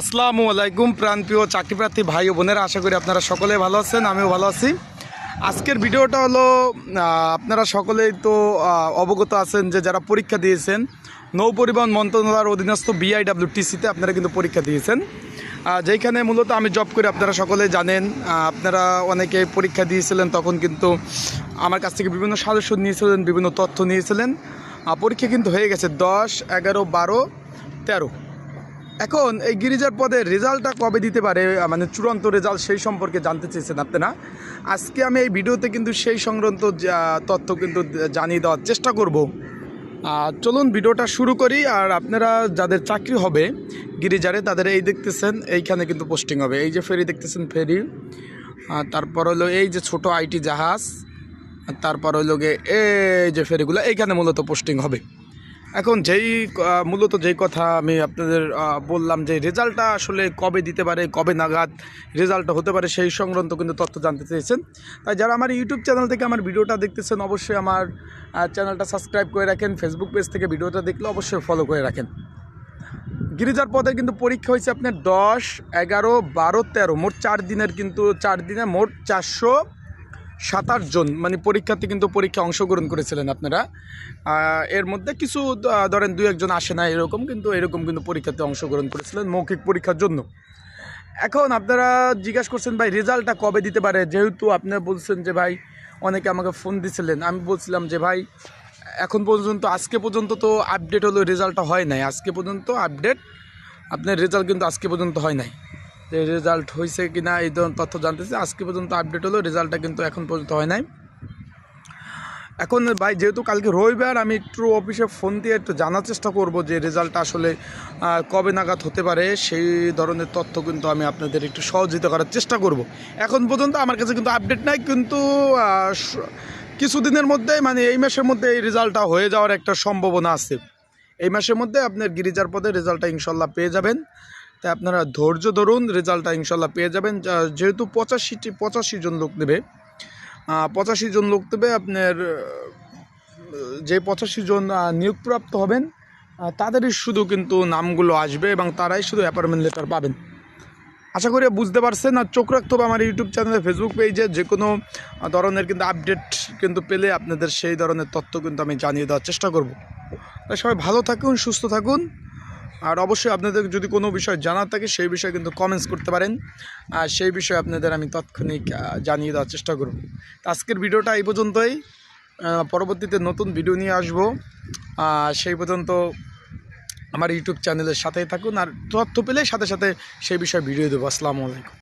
আসসালামু আলাইকুম, প্রাণপ্রিয় চাকরি প্রার্থী ভাই ও বোনেরা, আশা করি আপনারা সকলে ভালো আছেন, আমিও ভালো আছি। আজকের ভিডিওটা হলো আপনারা সকলেই তো অবগত আছেন যে যারা পরীক্ষা দিয়েছেন, নৌ পরিবহন মন্ত্রণালয়ের অধীনস্থ বিআইডাব্লিউটিসিতে আপনারা কিন্তু পরীক্ষা দিয়েছেন। যেখানে মূলত আমি জব করি, আপনারা সকলে জানেন আপনারা অনেকে পরীক্ষা দিয়েছিলেন, তখন কিন্তু আমার কাছ থেকে বিভিন্ন সাজেশন নিয়েছিলেন, বিভিন্ন তথ্য নিয়েছিলেন। পরীক্ষা কিন্তু হয়ে গেছে দশ, এগারো, বারো, তেরো। এখন এই গিরিজার পদের রেজাল্টটা কবে দিতে পারে মানে চূড়ান্ত রেজাল্ট সেই সম্পর্কে জানতে চেয়েছেন আপনারা। আজকে আমি এই ভিডিওতে কিন্তু সেই সংক্রান্ত তথ্য কিন্তু জানিয়ে দেওয়ার চেষ্টা করব। চলুন ভিডিওটা শুরু করি, আর আপনারা যাদের চাকরি হবে গিরিজারে, তাদের এই দেখতেছেন, এইখানে কিন্তু পোস্টিং হবে। এই যে ফেরি দেখতেছেন, ফেরি। তারপর হলো এই যে ছোট আইটি জাহাজ তারপর হলো গিয়ে এই যে ফেরিগুলো, এইখানে মূলত পোস্টিং হবে। এখন যেই মূলত যেই কথা আমি আপনাদের বললাম যে রেজাল্টটা আসলে কবে দিতে পারে, কবে নাগাদ রেজাল্টটা হতে পারে সেই সংক্রান্ত কিন্তু তথ্য জানতে চেয়েছেন। তাই যারা আমার ইউটিউব চ্যানেল থেকে আমার ভিডিওটা দেখতেছেন, অবশ্যই আমার চ্যানেলটা সাবস্ক্রাইব করে রাখেন। ফেসবুক পেজ থেকে ভিডিওটা দেখলে অবশ্যই ফলো করে রাখেন। গিরিজার পদে কিন্তু পরীক্ষা হয়েছে আপনার দশ, এগারো, বারো, তেরো। মোট চার দিনের কিন্তু, চার দিনে মোট চারশো সাতাশ জন মানে পরীক্ষার্থী কিন্তু পরীক্ষা অংশগ্রহণ করেছিলেন আপনারা। এর মধ্যে কিছু ধরেন দু একজন আসে না এরকম, কিন্তু এরকম কিন্তু পরীক্ষাতে অংশগ্রহণ করেছিলেন মৌখিক পরীক্ষার জন্য। এখন আপনারা জিজ্ঞাসা করছেন, ভাই, রেজাল্টটা কবে দিতে পারে? যেহেতু আপনারা বলছেন যে, ভাই, অনেকে আমাকে ফোন দিছিলেন। আমি বলছিলাম যে, ভাই, এখন পর্যন্ত, আজকে পর্যন্ত তো আপডেট হলো, রেজাল্টটা হয় নাই। আজকে পর্যন্ত আপডেট, আপনার রেজাল্ট কিন্তু আজকে পর্যন্ত হয় নাই। যে রেজাল্ট হয়েছে কি না এই ধরনের তথ্য জানতেছে। আজকে পর্যন্ত আপডেট হলো রেজাল্টটা কিন্তু এখন পর্যন্ত হয় নাই। এখন ভাই, যেহেতু কালকে রবিবার, আমি একটু অফিসে ফোন দিয়ে একটু জানার চেষ্টা করব যে রেজাল্টটা আসলে কবে নাগাদ হতে পারে, সেই ধরনের তথ্য কিন্তু আমি আপনাদের একটু সহযোগিতা করার চেষ্টা করব। এখন পর্যন্ত আমার কাছে কিন্তু আপডেট নাই, কিন্তু কিছুদিনের মধ্যে মানে এই মাসের মধ্যে এই রেজাল্টটা হয়ে যাওয়ার একটা সম্ভাবনা আছে। এই মাসের মধ্যে আপনার গিরিজার পদে রেজাল্টটা ইনশাল্লাহ পেয়ে যাবেন। তাই আপনারা ধৈর্য ধরুন রেজাল্টটা ইনশাল্লাহ পেয়ে যাবেন। যেহেতু পঁচাশিটি, পঁচাশি জন লোক নেবে। পঁচাশি জন লোক দেবে আপনার যে পঁচাশি জন নিয়োগপ্রাপ্ত হবেন তাদেরই শুধু কিন্তু নামগুলো আসবে এবং তারাই শুধু অ্যাপয়েন্টমেন্ট লেটার পাবেন। আশা করি বুঝতে পারছেন, আর চোখ রাখতে হবে আমার ইউটিউব চ্যানেলে ফেসবুক পেজে যে কোনো ধরনের কিন্তু আপডেট কিন্তু পেলে আপনাদের সেই ধরনের তথ্য কিন্তু আমি জানিয়ে দেওয়ার চেষ্টা করব। তাই সবাই ভালো থাকুন, সুস্থ থাকুন। আর অবশ্যই আপনাদের যদি কোনো বিষয় জানার থাকে, সেই বিষয়ে কিন্তু কমেন্টস করতে পারেন। আর সেই বিষয়ে আপনাদের আমি তাৎক্ষণিক জানিয়ে দেওয়ার চেষ্টা করব। আজকের ভিডিওটা এই পর্যন্তই। পরবর্তীতে নতুন ভিডিও নিয়ে আসব। সেই পর্যন্ত আমার ইউটিউব চ্যানেলের সাথেই থাকুন। আর তথ্য পেলে সাথে সাথে সেই বিষয়ে ভিডিও দেবো। আসসালামু আলাইকুম।